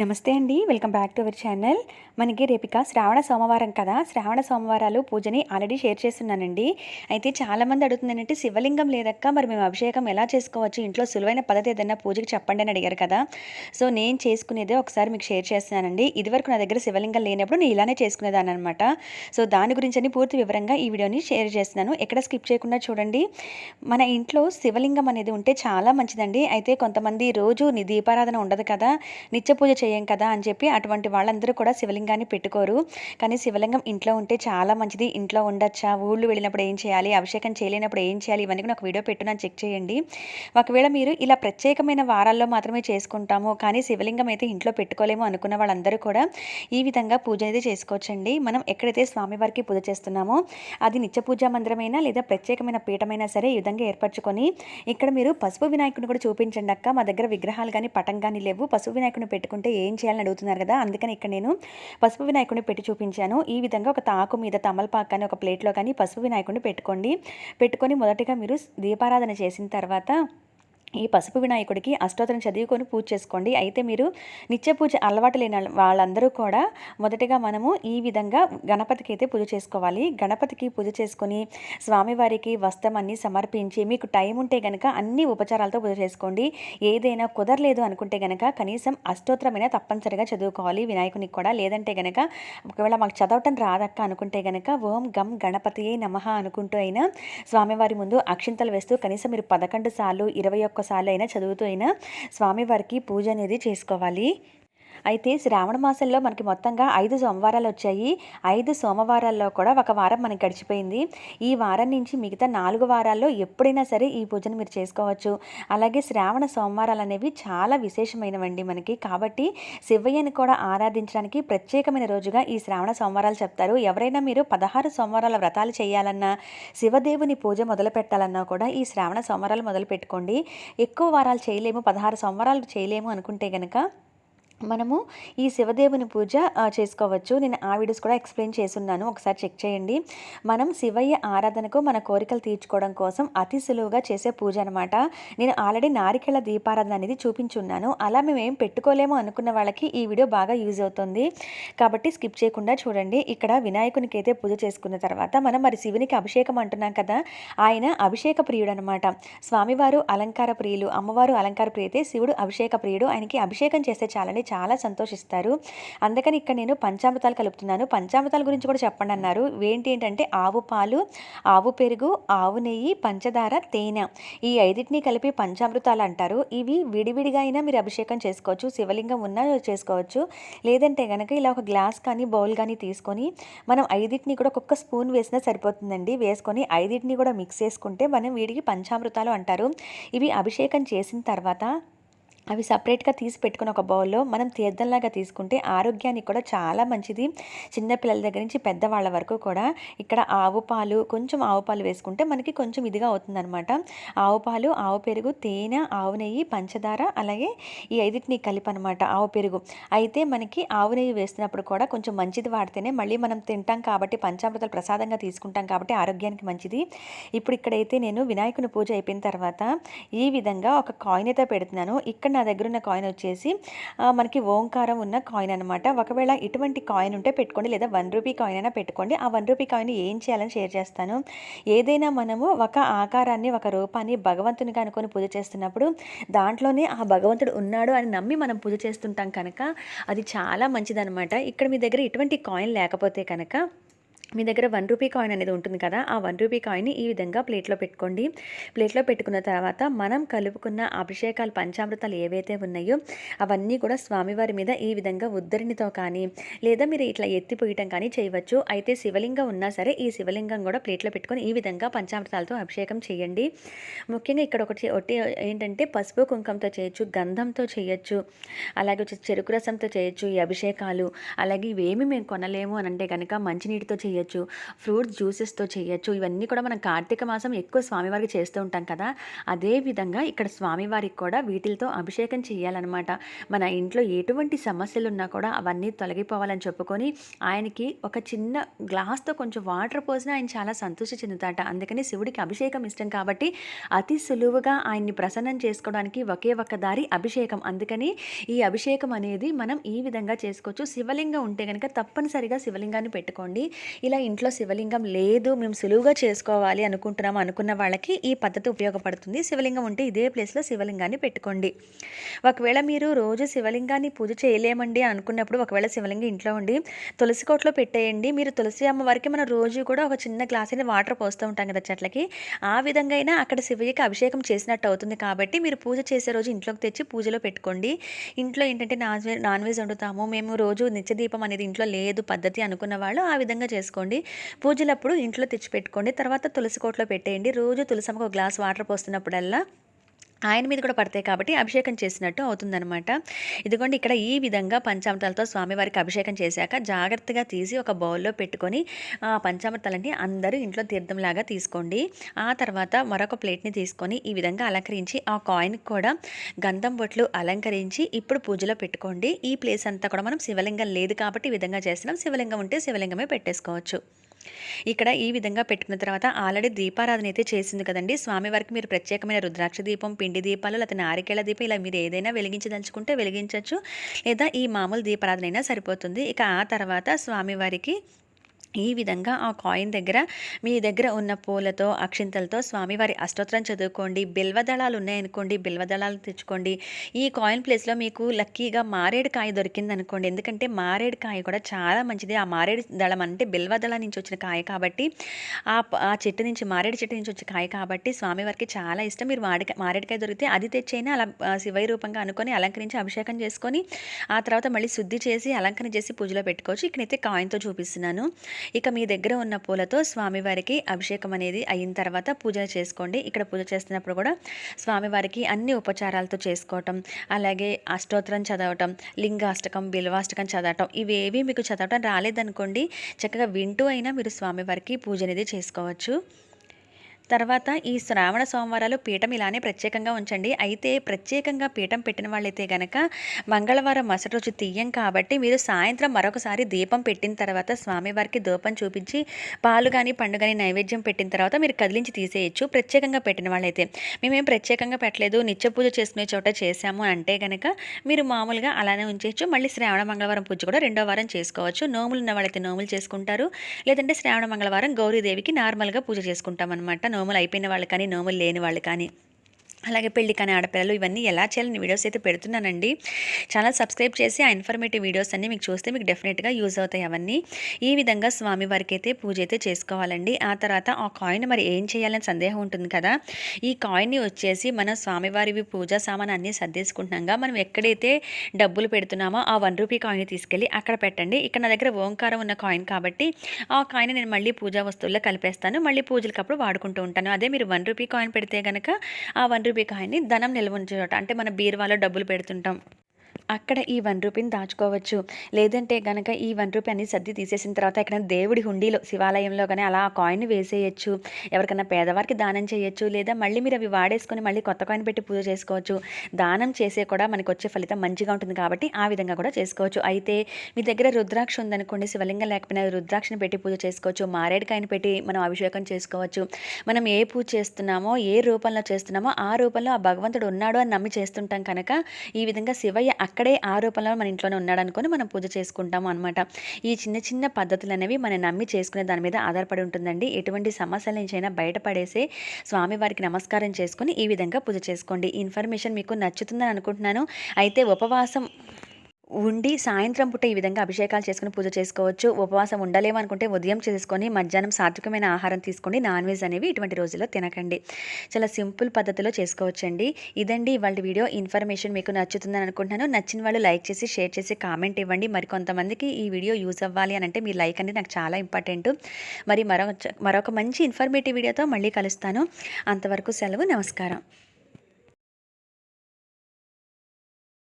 నమస్తే అండి welcome back to our channel. మనకి రేపిక శ్రావణ సోమవారం కదా శ్రావణ సోమవారాలు పూజని ఆల్రెడీ షేర్ చేస్తున్నానండి. అయితే చాలామంది అడుగుతుందంటే శివలింగం లేదక్క మరి మేము అభిషేకం ఎలా చేసుకోవచ్చు? ఇంట్లో సులువైన పద్ధతి ఏదైనా పూజకి చెప్పండి అని అడిగారు కదా. సో నేను చేసుకునేదే ఒకసారి మీకు షేర్ చేస్తున్నానండి. ఇదివరకు నా దగ్గర శివలింగం లేనప్పుడు నేను ఇలానే చేసుకునేదాన్ని అనమాట సో దాని గురించి అని పూర్తి వివరంగా ఈ వీడియోని షేర్ చేస్తున్నాను. ఎక్కడ స్కిప్ చేయకుండా చూడండి. మన ఇంట్లో శివలింగం అనేది ఉంటే చాలా మంచిదండి. అయితే కొంతమంది రోజు దీపారాధన ఉండదు కదా. నిత్య పూజ చేయం కదా అని చెప్పి అటువంటి వాళ్ళందరూ కూడా శివలింగాన్ని పెట్టుకోరు. కానీ శివలింగం ఇంట్లో ఉంటే చాలా మంచిది. ఇంట్లో ఉండొచ్చా? ఊళ్ళు వెళ్ళినప్పుడు ఏం చేయాలి? అభిషేకం చేయలేనప్పుడు ఏం చేయాలి? ఇవన్నీ కూడా ఒక వీడియో పెట్టున్నాను చెక్ చేయండి. ఒకవేళ మీరు ఇలా ప్రత్యేకమైన వారాల్లో మాత్రమే చేసుకుంటాము కానీ శివలింగం అయితే ఇంట్లో పెట్టుకోలేము అనుకున్న వాళ్ళందరూ కూడా ఈ విధంగా పూజ అనేది చేసుకోవచ్చండి. మనం ఎక్కడైతే స్వామివారికి పూజ చేస్తున్నామో అది నిత్య పూజా మందిరమైనా లేదా ప్రత్యేకమైన పీఠమైనా సరే ఈ విధంగా ఏర్పరచుకొని ఇక్కడ మీరు పసుపు వినాయకుడిని కూడా చూపించండి అక్క. మా దగ్గర విగ్రహాలు కానీ పటం కానీ లేవు. పసుపు వినాయకుడిని పెట్టుకుంటే ఏం చేయాలని అడుగుతున్నారు కదా అందుకని ఇక్కడ నేను పసుపు వినాయకుడిని పెట్టి చూపించాను. ఈ విధంగా ఒక తాకు మీద తమలపాకు కానీ ఒక ప్లేట్లో కానీ పసుపు వినాయకుడిని పెట్టుకోండి. పెట్టుకొని మొదటిగా మీరు దీపారాధన చేసిన తర్వాత ఈ పసుపు వినాయకుడికి అష్టోత్తరం చదువుకొని పూజ చేసుకోండి. అయితే మీరు నిత్య పూజ అలవాటు లేని వాళ్ళందరూ కూడా మొదటగా మనము ఈ విధంగా గణపతికి అయితే పూజ చేసుకోవాలి. గణపతికి పూజ చేసుకొని స్వామివారికి వస్త్రం అన్ని సమర్పించి మీకు టైం ఉంటే గనక అన్ని ఉపచారాలతో పూజ చేసుకోండి. ఏదైనా కుదరలేదు అనుకుంటే గనక కనీసం అష్టోత్తరమైన తప్పనిసరిగా చదువుకోవాలి వినాయకునికి కూడా. లేదంటే గనక ఒకవేళ మాకు చదవటం రాదక్క అనుకుంటే గనక ఓం గం గణపతియే నమః అనుకుంటూ అయినా స్వామివారి ముందు అక్షింతలు వేస్తూ కనీసం మీరు పదకొండు సార్లు ఇరవై ఒక్క ఒక్కసారి అయినా చదువుతూ అయినా స్వామివారికి పూజ అనేది చేసుకోవాలి. అయితే శ్రావణ మాసంలో మనకి మొత్తంగా ఐదు సోమవారాలు వచ్చాయి. ఐదు సోమవారాల్లో కూడా ఒక వారం మనకి గడిచిపోయింది. ఈ వారం నుంచి మిగతా నాలుగు వారాల్లో ఎప్పుడైనా సరే ఈ పూజను మీరు చేసుకోవచ్చు. అలాగే శ్రావణ సోమవారాలు అనేవి చాలా విశేషమైనవండి మనకి. కాబట్టి శివయ్యని కూడా ఆరాధించడానికి ప్రత్యేకమైన రోజుగా ఈ శ్రావణ సోమవారాలు చెప్తారు. ఎవరైనా మీరు పదహారు సోమవారాల వ్రతాలు చేయాలన్నా శివదేవుని పూజ మొదలు పెట్టాలన్నా కూడా ఈ శ్రావణ సోమవారాలు మొదలు పెట్టుకోండి. ఎక్కువ వారాలు చేయలేము పదహారు సోమవారాలు చేయలేము అనుకుంటే గనక మనము ఈ శివదేవుని పూజ చేసుకోవచ్చు. నేను ఆ వీడియోస్ కూడా ఎక్స్ప్లెయిన్ చేస్తున్నాను. ఒకసారి చెక్ చేయండి. మనం శివయ్య ఆరాధనకు మన కోరికలు తీర్చుకోవడం కోసం అతి సులువుగా చేసే పూజ అనమాట నేను ఆల్రెడీ నారికెళ్ళ దీపారాధన అనేది చూపించున్నాను. అలా మేము ఏం పెట్టుకోలేము అనుకున్న వాళ్ళకి ఈ వీడియో బాగా యూజ్ అవుతుంది. కాబట్టి స్కిప్ చేయకుండా చూడండి. ఇక్కడ వినాయకునికి అయితే పూజ చేసుకున్న తర్వాత మనం మరి శివునికి అభిషేకం అంటున్నాం కదా ఆయన అభిషేక ప్రియుడు అనమాట స్వామివారు అలంకార ప్రియులు అమ్మవారు అలంకార ప్రియతే శివుడు అభిషేక ప్రియుడు. ఆయనకి అభిషేకం చేస్తే చాలని చాలా సంతోషిస్తారు. అందుకని ఇక్కడ నేను పంచామృతాలు కలుపుతున్నాను. పంచామృతాల గురించి కూడా చెప్పండి అన్నారు. ఏంటి ఏంటంటే ఆవు పాలు ఆవు పెరుగు ఆవు నెయ్యి పంచదార తేనె ఈ ఐదింటిని కలిపి పంచామృతాలు అంటారు. ఇవి విడివిడిగా అయినా మీరు అభిషేకం చేసుకోవచ్చు శివలింగం ఉన్నా చేసుకోవచ్చు. లేదంటే కనుక ఇలా ఒక గ్లాస్ కానీ బౌల్ కానీ తీసుకొని మనం ఐదింటిని కూడా ఒక్కొక్క స్పూన్ వేసినా సరిపోతుందండి. వేసుకొని ఐదింటిని కూడా మిక్స్ చేసుకుంటే మనం వీడికి పంచామృతాలు అంటారు. ఇవి అభిషేకం చేసిన తర్వాత అవి సపరేట్గా తీసి పెట్టుకుని ఒక బౌల్లో మనం తీర్థంలాగా తీసుకుంటే ఆరోగ్యానికి కూడా చాలా మంచిది. చిన్నపిల్లల దగ్గర నుంచి పెద్దవాళ్ళ వరకు కూడా ఇక్కడ ఆవు పాలు కొంచెం ఆవు పాలు వేసుకుంటే మనకి కొంచెం ఇదిగా అవుతుందన్నమాట. ఆవు పాలు ఆవు పెరుగు తేనె ఆవు నెయ్యి పంచదార అలాగే ఈ ఐదుటిని కలిపి అనమాట ఆవు పెరుగు. అయితే మనకి ఆవు నెయ్యి వేస్తున్నప్పుడు కూడా కొంచెం మంచిది వాడితేనే మళ్ళీ మనం తింటాం కాబట్టి పంచామృతాలు ప్రసాదంగా తీసుకుంటాం కాబట్టి ఆరోగ్యానికి మంచిది. ఇప్పుడు ఇక్కడైతే నేను వినాయకుని పూజ అయిపోయిన తర్వాత ఈ విధంగా ఒక కాయిన్ అయితే పెడుతున్నాను. ఇక్కడ నా దగ్గర ఉన్న కాయిన్ వచ్చేసి మనకి ఓంకారం ఉన్న కాయిన్ అనమాట ఒకవేళ ఇటువంటి కాయిన్ ఉంటే పెట్టుకోండి లేదా వన్ రూపీ కాయిన్ అయినా పెట్టుకోండి. ఆ వన్ రూపీ కాయిన్ ఏం చేయాలని షేర్ చేస్తాను. ఏదైనా మనము ఒక ఆకారాన్ని ఒక రూపాన్ని భగవంతునిగా అనుకొని పూజ చేస్తున్నప్పుడు దాంట్లోనే ఆ భగవంతుడు ఉన్నాడు అని నమ్మి మనం పూజ చేస్తుంటాం కనుక అది చాలా మంచిదనమాట ఇక్కడ మీ దగ్గర ఇటువంటి కాయిన్ లేకపోతే కనుక మీ దగ్గర వన్ రూపీ కాయిన్ అనేది ఉంటుంది కదా ఆ వన్ రూపీ కాయిన్ని ఈ విధంగా ప్లేట్లో పెట్టుకోండి. ప్లేట్లో పెట్టుకున్న తర్వాత మనం కలుపుకున్న అభిషేకాలు పంచామృతాలు ఏవైతే ఉన్నాయో అవన్నీ కూడా స్వామివారి మీద ఈ విధంగా ఉద్దరినితో కానీ లేదా మీరు ఇట్లా ఎత్తిపోయటం కానీ చేయవచ్చు. అయితే శివలింగం ఉన్నా సరే ఈ శివలింగం కూడా ప్లేట్లో పెట్టుకొని ఈ విధంగా పంచామృతాలతో అభిషేకం చేయండి. ముఖ్యంగా ఇక్కడ ఒకటి ఒకటి ఏంటంటే పసుపు కుంకంతో చేయొచ్చు గంధంతో చేయొచ్చు అలాగే వచ్చి చెరుకు రసంతో చేయొచ్చు ఈ అభిషేకాలు. అలాగే ఇవేమి మేము కొనలేము అని అంటే కనుక మంచినీటితో చేయొచ్చు. చేయొచ్చు ఫ్రూట్స్ జ్యూసెస్తో చేయొచ్చు. ఇవన్నీ కూడా మనం కార్తీక మాసం ఎక్కువ స్వామివారికి చేస్తూ ఉంటాం కదా. అదే విధంగా ఇక్కడ స్వామివారికి కూడా వీటితో అభిషేకం చేయాలన్నమాట. మన ఇంట్లో ఎటువంటి సమస్యలు ఉన్నా కూడా అవన్నీ తొలగిపోవాలని చెప్పుకొని ఆయనకి ఒక చిన్న గ్లాస్తో కొంచెం వాటర్ పోసినా ఆయన చాలా సంతోష చెందుతాట అందుకని శివుడికి అభిషేకం ఇష్టం కాబట్టి అతి సులువుగా ఆయన్ని ప్రసన్నం చేసుకోవడానికి ఒకే ఒక్క దారి అభిషేకం. అందుకని ఈ అభిషేకం అనేది మనం ఈ విధంగా చేసుకోవచ్చు. శివలింగం ఉంటే కనుక తప్పనిసరిగా శివలింగాన్ని పెట్టుకోండి. ఒకవేళ ఇంట్లో శివలింగం లేదు మేము సులువుగా చేసుకోవాలి అనుకుంటున్నాము అనుకున్న వాళ్ళకి ఈ పద్ధతి ఉపయోగపడుతుంది. శివలింగం ఉంటే ఇదే ప్లేస్లో శివలింగాన్ని పెట్టుకోండి. ఒకవేళ మీరు రోజు శివలింగాన్ని పూజ చేయలేమండి అనుకున్నప్పుడు ఒకవేళ శివలింగం ఇంట్లో ఉండి తులసి కోట్లో పెట్టేయండి. మీరు తులసి అమ్మవారికి మనం రోజు కూడా ఒక చిన్న గ్లాస్ అయిన వాటర్ పోస్తూ ఉంటాం కదా చెట్లకి. ఆ విధంగా అయినా అక్కడ శివయ్యకి అభిషేకం చేసినట్టు అవుతుంది కాబట్టి మీరు పూజ చేసే రోజు ఇంట్లోకి తెచ్చి పూజలో పెట్టుకోండి. ఇంట్లో ఏంటంటే నాన్ వెజ్ నాన్ వెజ్ వండుతాము. మేము రోజు నిత్య దీపం అనేది ఇంట్లో లేదు పద్ధతి అనుకున్న వాళ్ళు ఆ విధంగా చేసుకోండి. పూజలప్పుడు ఇంట్లో తెచ్చి పెట్టుకోండి తర్వాత తులసి కోట్లో పెట్టేయండి. రోజు తులసమ్మకు ఒక గ్లాస్ వాటర్ పోస్తున్నప్పుడల్లా ఆయన మీద కూడా పడతాయి కాబట్టి అభిషేకం చేసినట్టు అవుతుందనమాట ఇదిగోండి ఇక్కడ ఈ విధంగా పంచామృతాలతో స్వామివారికి అభిషేకం చేశాక జాగ్రత్తగా తీసి ఒక బౌల్లో పెట్టుకొని ఆ పంచామృతాలన్నీ అందరూ ఇంట్లో తీర్థంలాగా తీసుకోండి. ఆ తర్వాత మరొక ప్లేట్ని తీసుకొని ఈ విధంగా అలంకరించి ఆ కాయిన్కి కూడా గంధం బొట్లు అలంకరించి ఇప్పుడు పూజలో పెట్టుకోండి. ఈ ప్లేస్ అంతా కూడా మనం శివలింగం లేదు కాబట్టి ఈ విధంగా చేస్తున్నాం. శివలింగం ఉంటే శివలింగమే పెట్టేసుకోవచ్చు. ఇక్కడ ఈ విధంగా పెట్టుకున్న తర్వాత ఆల్రెడీ దీపారాధన అయితే చేసింది కదండి. స్వామివారికి మీరు ప్రత్యేకమైన రుద్రాక్ష దీపం పిండి దీపాలు లేకపోతే నారికేళ దీపం ఇలా మీరు ఏదైనా వెలిగించదలుచుకుంటే వెలిగించవచ్చు. లేదా ఈ మామూలు దీపారాధన అయినా సరిపోతుంది. ఇక ఆ తర్వాత స్వామివారికి ఈ విధంగా ఆ కాయిన్ దగ్గర మీ దగ్గర ఉన్న పూలతో అక్షింతలతో స్వామివారి అష్టోత్తరం చదువుకోండి. బిల్వదళాలు ఉన్నాయనుకోండి బిల్వదళాలు తెచ్చుకోండి. ఈ కాయిన్ ప్లేస్లో మీకు లక్కీగా మారేడు కాయ దొరికింది అనుకోండి ఎందుకంటే మారేడు కాయ కూడా చాలా మంచిది. ఆ మారేడు దళం అంటే బిల్వదళ నుంచి వచ్చిన కాయ కాబట్టి ఆ ఆ చెట్టు నుంచి మారేడు చెట్టు నుంచి వచ్చిన కాయ కాబట్టి స్వామివారికి చాలా ఇష్టం. మీరు మాడి మారేడుకాయ దొరికితే అది తెచ్చైనా అలా శివై రూపంగా అనుకొని అలంకరించి అభిషేకం చేసుకొని ఆ తర్వాత మళ్ళీ శుద్ధి చేసి అలంకరణ చేసి పూజలో పెట్టుకోవచ్చు. ఇక్కడైతే కాయిన్తో చూపిస్తున్నాను. ఇక మీ దగ్గర ఉన్న పూలతో స్వామివారికి అభిషేకం అనేది అయిన తర్వాత పూజ చేసుకోండి. ఇక్కడ పూజ చేస్తున్నప్పుడు కూడా స్వామివారికి అన్ని ఉపచారాలతో చేసుకోవటం అలాగే అష్టోత్తరం చదవటం లింగాష్టకం బిల్వాష్టకం చదవటం ఇవేవి మీకు చదవటం రాలేదనుకోండి చక్కగా వింటూ అయినా మీరు స్వామివారికి పూజ అనేది చేసుకోవచ్చు. తర్వాత ఈ శ్రావణ సోమవారాలు పీఠం ఇలానే ప్రత్యేకంగా ఉంచండి. అయితే ప్రత్యేకంగా పీఠం పెట్టిన వాళ్ళైతే గనక మంగళవారం మరుసటి రోజు తీయం కాబట్టి మీరు సాయంత్రం మరొకసారి దీపం పెట్టిన తర్వాత స్వామివారికి దూపం చూపించి పాలు కానీ పండు కానీ నైవేద్యం పెట్టిన తర్వాత మీరు కదిలించి తీసేయచ్చు. ప్రత్యేకంగా పెట్టిన వాళ్ళైతే మేమేం ప్రత్యేకంగా పెట్టలేదు. నిత్య పూజ చేసుకునే చోట చేశాము అంటే గనక మీరు మామూలుగా అలానే ఉంచేయచ్చు. మళ్ళీ శ్రావణ మంగళవారం పూజ కూడా రెండో వారం చేసుకోవచ్చు. నోములు ఉన్న వాళ్ళైతే నోములు చేసుకుంటారు. లేదంటే శ్రావణ మంగళవారం గౌరీదేవికి నార్మల్గా పూజ చేసుకుంటాం అనమాట నోములు అయిపోయిన వాళ్ళు కానీ నోములు లేని వాళ్ళు కానీ అలాగే పెళ్ళి కానీ ఆడపిల్లలు ఇవన్నీ ఎలా చేయాలని వీడియోస్ అయితే పెడుతున్నానండి. ఛానల్ సబ్స్క్రైబ్ చేసి ఆ ఇన్ఫర్మేటివ్ వీడియోస్ అన్నీ మీకు చూస్తే మీకు డెఫినెట్గా యూజ్ అవుతాయి అవన్నీ. ఈ విధంగా స్వామివారికి అయితే పూజ అయితే చేసుకోవాలండి. ఆ తర్వాత ఆ కాయిన్ మరి ఏం చేయాలని సందేహం ఉంటుంది కదా? ఈ కాయిన్ని వచ్చేసి మనం స్వామివారివి పూజా సామాన్ అన్నీ సర్దేసుకుంటున్నాగా. మనం ఎక్కడైతే డబ్బులు పెడుతున్నామో ఆ వన్ రూపీ కాయిన్ తీసుకెళ్ళి అక్కడ పెట్టండి. ఇక్కడ నా దగ్గర ఓంకారం ఉన్న కాయిన్ కాబట్టి ఆ కాయిన్ నేను మళ్ళీ పూజా వస్తువుల్లో కలిపేస్తాను. మళ్ళీ పూజలకప్పుడు వాడుకుంటూ ఉంటాను. అదే మీరు వన్ రూపీ కాయిన్ పెడితే కనుక ఆ వన్ రూపీ కాయిన్ని ధనం నిల్వ ఉంచే అంటే మన బీరువాలో డబ్బులు పెడుతుంటాం. అక్కడ ఈ వన్ రూపీని దాచుకోవచ్చు. లేదంటే గనక ఈ వన్ రూపీ అన్ని సర్ది తీసేసిన తర్వాత ఎక్కడ దేవుడి హుండీలో శివాలయంలో కానీ అలా ఆ కాయిన్ వేసేయచ్చు. ఎవరికైనా పేదవారికి దానం చేయొచ్చు. లేదా మళ్ళీ మీరు అవి వాడేసుకొని మళ్ళీ కొత్త కాయిన్ పెట్టి పూజ చేసుకోవచ్చు. దానం చేసే కూడా మనకు వచ్చే ఫలితం మంచిగా ఉంటుంది కాబట్టి ఆ విధంగా కూడా చేసుకోవచ్చు. అయితే మీ దగ్గర రుద్రాక్ష ఉందనుకోండి శివలింగం లేకపోయినా రుద్రాక్షని పెట్టి పూజ చేసుకోవచ్చు. మారేడుకాయని పెట్టి మనం అభిషేకం చేసుకోవచ్చు. మనం ఏ పూజ చేస్తున్నామో ఏ రూపంలో చేస్తున్నామో ఆ రూపంలో ఆ భగవంతుడు ఉన్నాడు అని నమ్మి చేస్తుంటాం కనుక ఈ విధంగా శివయ్య అక్కడే ఆ రూపంలో మన ఇంట్లోనే ఉన్నాడు అనుకొని మనం పూజ చేసుకుంటాము అనమాట ఈ చిన్న చిన్న పద్ధతులు అనేవి మనం నమ్మి చేసుకునే దాని మీద ఆధారపడి ఉంటుందండి. ఎటువంటి సమస్యల నుంచి అయినా బయటపడేసే స్వామివారికి నమస్కారం చేసుకుని ఈ విధంగా పూజ చేసుకోండి. ఇన్ఫర్మేషన్ మీకు నచ్చుతుందని అనుకుంటున్నాను. అయితే ఉపవాసం ఉండి సాయంత్రం పూట ఈ విధంగా అభిషేకాలు చేసుకుని పూజ చేసుకోవచ్చు. ఉపవాసం ఉండలేము అనుకుంటే ఉదయం చేసుకొని మధ్యాహ్నం సాత్వికమైన ఆహారం తీసుకోండి. నాన్ వెజ్ అనేవి ఇటువంటి రోజుల్లో తినకండి. చాలా సింపుల్ పద్ధతిలో చేసుకోవచ్చండి. ఇదండి వాళ్ళ వీడియో. ఇన్ఫర్మేషన్ మీకు నచ్చుతుందని అనుకుంటున్నాను. నచ్చిన వాళ్ళు లైక్ చేసి షేర్ చేసి కామెంట్ ఇవ్వండి. మరి కొంతమందికి ఈ వీడియో యూజ్ అవ్వాలి అని అంటే మీ లైక్ అనేది నాకు చాలా ఇంపార్టెంట్. మరి మరొక మరొక మంచి ఇన్ఫర్మేటివ్ వీడియోతో మళ్ళీ కలుస్తాను. అంతవరకు సెలవు నమస్కారం.